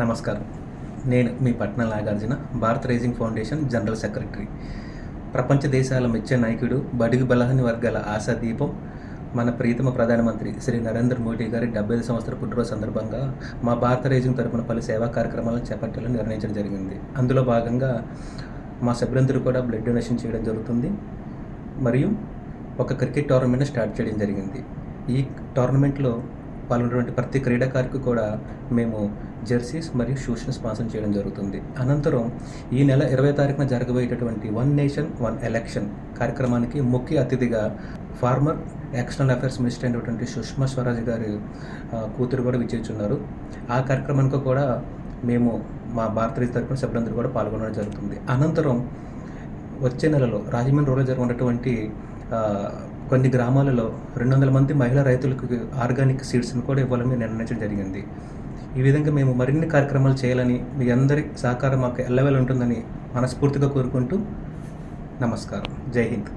నమస్కారం. నేను మీ పట్న నాగార్జున భారత రైజింగ్ ఫౌండేషన్ జనరల్ సెక్రటరీ. ప్రపంచ దేశాల మెచ్చే నాయకుడు బడుగు బలహని వర్గాల ఆశాదీపం మన ప్రీతమ ప్రధానమంత్రి శ్రీ నరేంద్ర మోడీ గారి డెబ్బై ఐదు సంవత్సర పుట్టినరోజు సందర్భంగా మా భారత రైజింగ్ తరపున పలు సేవా కార్యక్రమాలను చేపట్టాలని నిర్ణయించడం జరిగింది. అందులో భాగంగా మా సభ్యులందరూ కూడా బ్లడ్ డొనేషన్ చేయడం జరుగుతుంది. మరియు ఒక క్రికెట్ టోర్నమెంట్ స్టార్ట్ చేయడం జరిగింది. ఈ టోర్నమెంట్లో పాల్గొన్నటువంటి ప్రతి క్రీడాకారికి కూడా మేము జెర్సీస్ మరియు షూస్ను స్పాన్సర్ చేయడం జరుగుతుంది. అనంతరం ఈ నెల ఇరవై తారీఖున జరగబోయేటటువంటి వన్ నేషన్ వన్ ఎలక్షన్ కార్యక్రమానికి ముఖ్య అతిథిగా ఫార్మర్ ఎక్స్టర్నల్ అఫైర్స్ మినిస్టర్ అయినటువంటి సుష్మా స్వరాజ్ గారి కూతురు కూడా విచ్చేస్తున్నారు. ఆ కార్యక్రమానికి కూడా మేము మా భారతదేశ తరపున సభ్యులందరూ కూడా పాల్గొనడం జరుగుతుంది. అనంతరం వచ్చే నెలలో రాజమండ్రి రోడ్లో జరుగుతున్నటువంటి కొన్ని గ్రామాలలో రెండు వందల మంది మహిళా రైతులకు ఆర్గానిక్ సీడ్స్ని కూడా ఇవ్వాలని నిర్ణయించడం జరిగింది. ఈ విధంగా మేము మరిన్ని కార్యక్రమాలు చేయాలని మీ అందరి సహకారం మాకు ఎల్లవేళ ఉంటుందని మనస్ఫూర్తిగా కోరుకుంటూ నమస్కారం. జై హింద్.